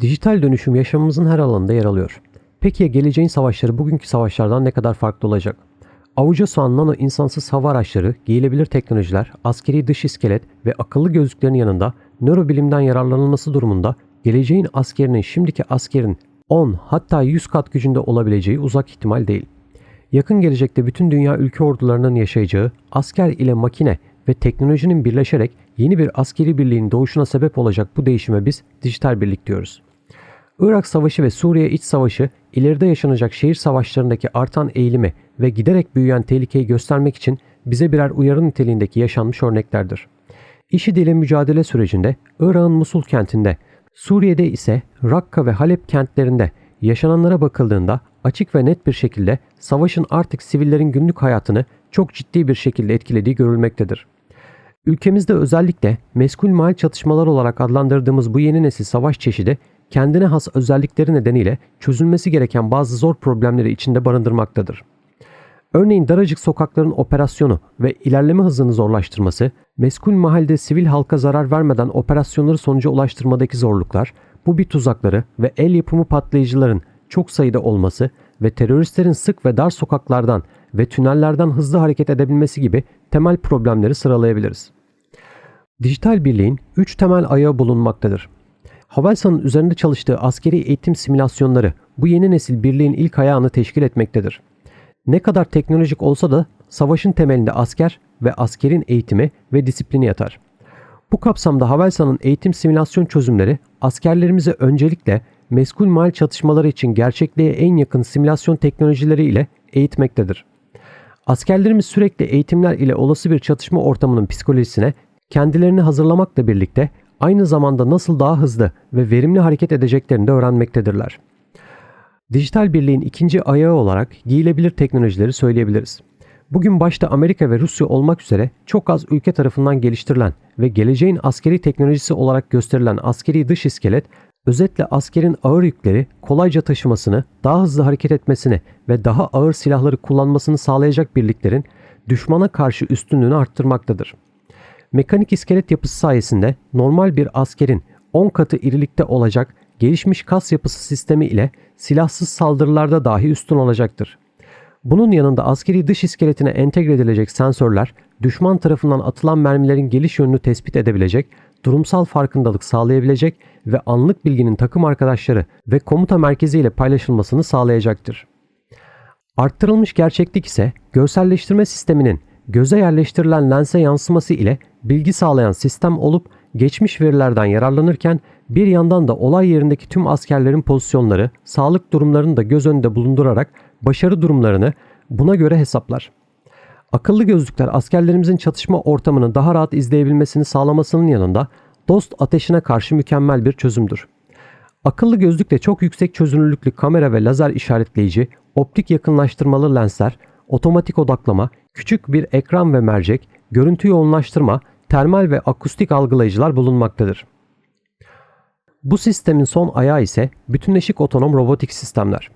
Dijital dönüşüm yaşamımızın her alanında yer alıyor. Peki ya geleceğin savaşları bugünkü savaşlardan ne kadar farklı olacak? Avuca soğan nano insansız hava araçları, giyilebilir teknolojiler, askeri dış iskelet ve akıllı gözlüklerin yanında nörobilimden yararlanılması durumunda geleceğin askerinin şimdiki askerin 10 hatta 100 kat gücünde olabileceği uzak ihtimal değil. Yakın gelecekte bütün dünya ülke ordularının yaşayacağı asker ile makine ve teknolojinin birleşerek yeni bir askeri birliğin doğuşuna sebep olacak bu değişime biz dijital birlik diyoruz. Irak Savaşı ve Suriye İç Savaşı ileride yaşanacak şehir savaşlarındaki artan eğilimi ve giderek büyüyen tehlikeyi göstermek için bize birer uyarı niteliğindeki yaşanmış örneklerdir. İşi ile mücadele sürecinde Irak'ın Musul kentinde, Suriye'de ise Rakka ve Halep kentlerinde yaşananlara bakıldığında açık ve net bir şekilde savaşın artık sivillerin günlük hayatını çok ciddi bir şekilde etkilediği görülmektedir. Ülkemizde özellikle meskul mal çatışmalar olarak adlandırdığımız bu yeni nesil savaş çeşidi kendine has özellikleri nedeniyle çözülmesi gereken bazı zor problemleri içinde barındırmaktadır. Örneğin daracık sokakların operasyonu ve ilerleme hızını zorlaştırması, meskul mahalde sivil halka zarar vermeden operasyonları sonuca ulaştırmadaki zorluklar, bu bir tuzakları ve el yapımı patlayıcıların çok sayıda olması ve teröristlerin sık ve dar sokaklardan ve tünellerden hızlı hareket edebilmesi gibi temel problemleri sıralayabiliriz. Dijital birliğin 3 temel ayağı bulunmaktadır. Havelsan'ın üzerinde çalıştığı askeri eğitim simülasyonları bu yeni nesil birliğin ilk ayağını teşkil etmektedir. Ne kadar teknolojik olsa da savaşın temelinde asker ve askerin eğitimi ve disiplini yatar. Bu kapsamda Havelsan'ın eğitim simülasyon çözümleri askerlerimize öncelikle meskul mal çatışmaları için gerçekliğe en yakın simülasyon teknolojileri ile eğitmektedir. Askerlerimiz sürekli eğitimler ile olası bir çatışma ortamının psikolojisine kendilerini hazırlamakla birlikte aynı zamanda nasıl daha hızlı ve verimli hareket edeceklerini de öğrenmektedirler. Dijital birliğin ikinci ayağı olarak giyilebilir teknolojileri söyleyebiliriz. Bugün başta Amerika ve Rusya olmak üzere çok az ülke tarafından geliştirilen ve geleceğin askeri teknolojisi olarak gösterilen askeri dış iskelet, özetle askerin ağır yükleri kolayca taşımasını, daha hızlı hareket etmesini ve daha ağır silahları kullanmasını sağlayacak birliklerin düşmana karşı üstünlüğünü arttırmaktadır. Mekanik iskelet yapısı sayesinde normal bir askerin 10 katı irilikte olacak gelişmiş kas yapısı sistemi ile silahsız saldırılarda dahi üstün olacaktır. Bunun yanında askeri dış iskeletine entegre edilecek sensörler düşman tarafından atılan mermilerin geliş yönünü tespit edebilecek, durumsal farkındalık sağlayabilecek ve anlık bilginin takım arkadaşları ve komuta merkezi ile paylaşılmasını sağlayacaktır. Arttırılmış gerçeklik ise görselleştirme sisteminin göze yerleştirilen lense yansıması ile bilgi sağlayan sistem olup geçmiş verilerden yararlanırken bir yandan da olay yerindeki tüm askerlerin pozisyonları, sağlık durumlarını da göz önünde bulundurarak başarı durumlarını buna göre hesaplar. Akıllı gözlükler askerlerimizin çatışma ortamını daha rahat izleyebilmesini sağlamasının yanında dost ateşine karşı mükemmel bir çözümdür. Akıllı gözlükle çok yüksek çözünürlüklü kamera ve lazer işaretleyici, optik yakınlaştırmalı lensler, otomatik odaklama, küçük bir ekran ve mercek, görüntü yoğunlaştırma, termal ve akustik algılayıcılar bulunmaktadır. Bu sistemin son ayağı ise bütünleşik otonom robotik sistemler.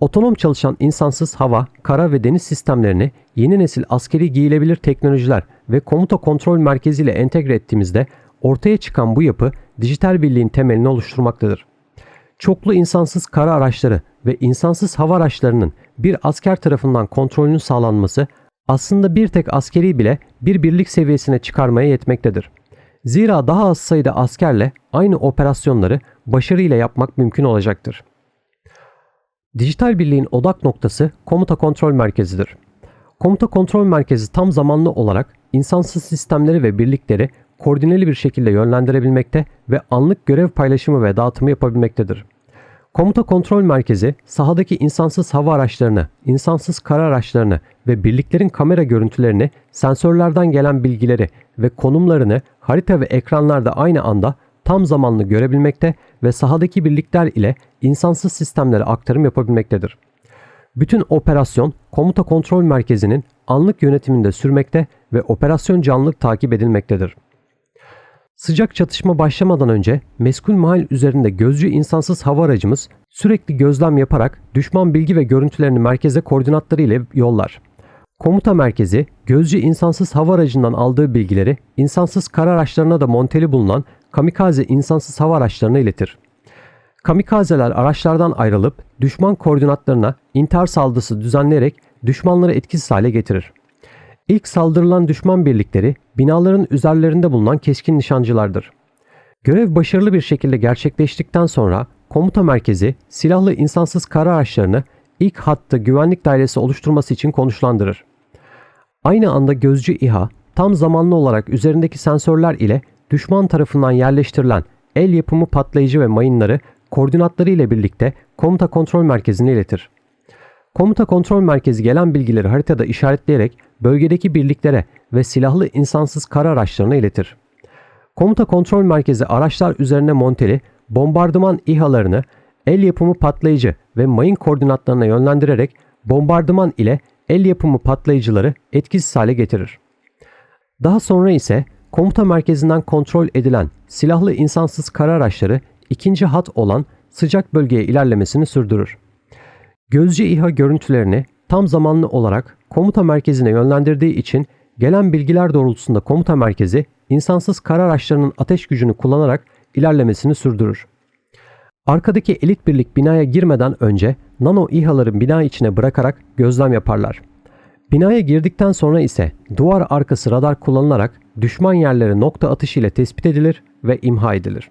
Otonom çalışan insansız hava, kara ve deniz sistemlerini yeni nesil askeri giyilebilir teknolojiler ve komuta kontrol merkezi ile entegre ettiğimizde ortaya çıkan bu yapı dijital birliğin temelini oluşturmaktadır. Çoklu insansız kara araçları ve insansız hava araçlarının bir asker tarafından kontrolünün sağlanması aslında bir tek askeri bile bir birlik seviyesine çıkarmaya yetmektedir. Zira daha az sayıda askerle aynı operasyonları başarıyla yapmak mümkün olacaktır. Dijital birliğin odak noktası komuta kontrol merkezidir. Komuta kontrol merkezi tam zamanlı olarak insansız sistemleri ve birlikleri koordineli bir şekilde yönlendirebilmekte ve anlık görev paylaşımı ve dağıtımı yapabilmektedir. Komuta kontrol merkezi sahadaki insansız hava araçlarını, insansız kara araçlarını ve birliklerin kamera görüntülerini, sensörlerden gelen bilgileri ve konumlarını harita ve ekranlarda aynı anda tam zamanlı görebilmekte ve sahadaki birlikler ile insansız sistemlere aktarım yapabilmektedir. Bütün operasyon komuta kontrol merkezinin anlık yönetiminde sürmekte ve operasyon canlılık takip edilmektedir. Sıcak çatışma başlamadan önce meskul mahal üzerinde gözcü insansız hava aracımız sürekli gözlem yaparak düşman bilgi ve görüntülerini merkeze koordinatları ile yollar. Komuta merkezi gözcü insansız hava aracından aldığı bilgileri insansız kara araçlarına da monteli bulunan kamikaze insansız hava araçlarına iletir. Kamikazeler araçlardan ayrılıp düşman koordinatlarına intihar saldırısı düzenleyerek düşmanları etkisiz hale getirir. İlk saldırılan düşman birlikleri binaların üzerlerinde bulunan keskin nişancılardır. Görev başarılı bir şekilde gerçekleştikten sonra komuta merkezi silahlı insansız kara araçlarını ilk hattı güvenlik dairesi oluşturması için konuşlandırır. Aynı anda gözcü İHA tam zamanlı olarak üzerindeki sensörler ile düşman tarafından yerleştirilen el yapımı patlayıcı ve mayınları koordinatları ile birlikte komuta kontrol merkezine iletir. Komuta kontrol merkezi gelen bilgileri haritada işaretleyerek bölgedeki birliklere ve silahlı insansız kara araçlarına iletir. Komuta kontrol merkezi araçlar üzerine monteli bombardıman İHA'larını el yapımı patlayıcı ve mayın koordinatlarına yönlendirerek bombardıman ile el yapımı patlayıcıları etkisiz hale getirir. Daha sonra ise komuta merkezinden kontrol edilen silahlı insansız kara araçları ikinci hat olan sıcak bölgeye ilerlemesini sürdürür. Gözcü İHA görüntülerini tam zamanlı olarak komuta merkezine yönlendirdiği için gelen bilgiler doğrultusunda komuta merkezi insansız kara araçlarının ateş gücünü kullanarak ilerlemesini sürdürür. Arkadaki elit birlik binaya girmeden önce nano İHA'ları bina içine bırakarak gözlem yaparlar. Binaya girdikten sonra ise duvar arkası radar kullanılarak düşman yerleri nokta atışı ile tespit edilir ve imha edilir.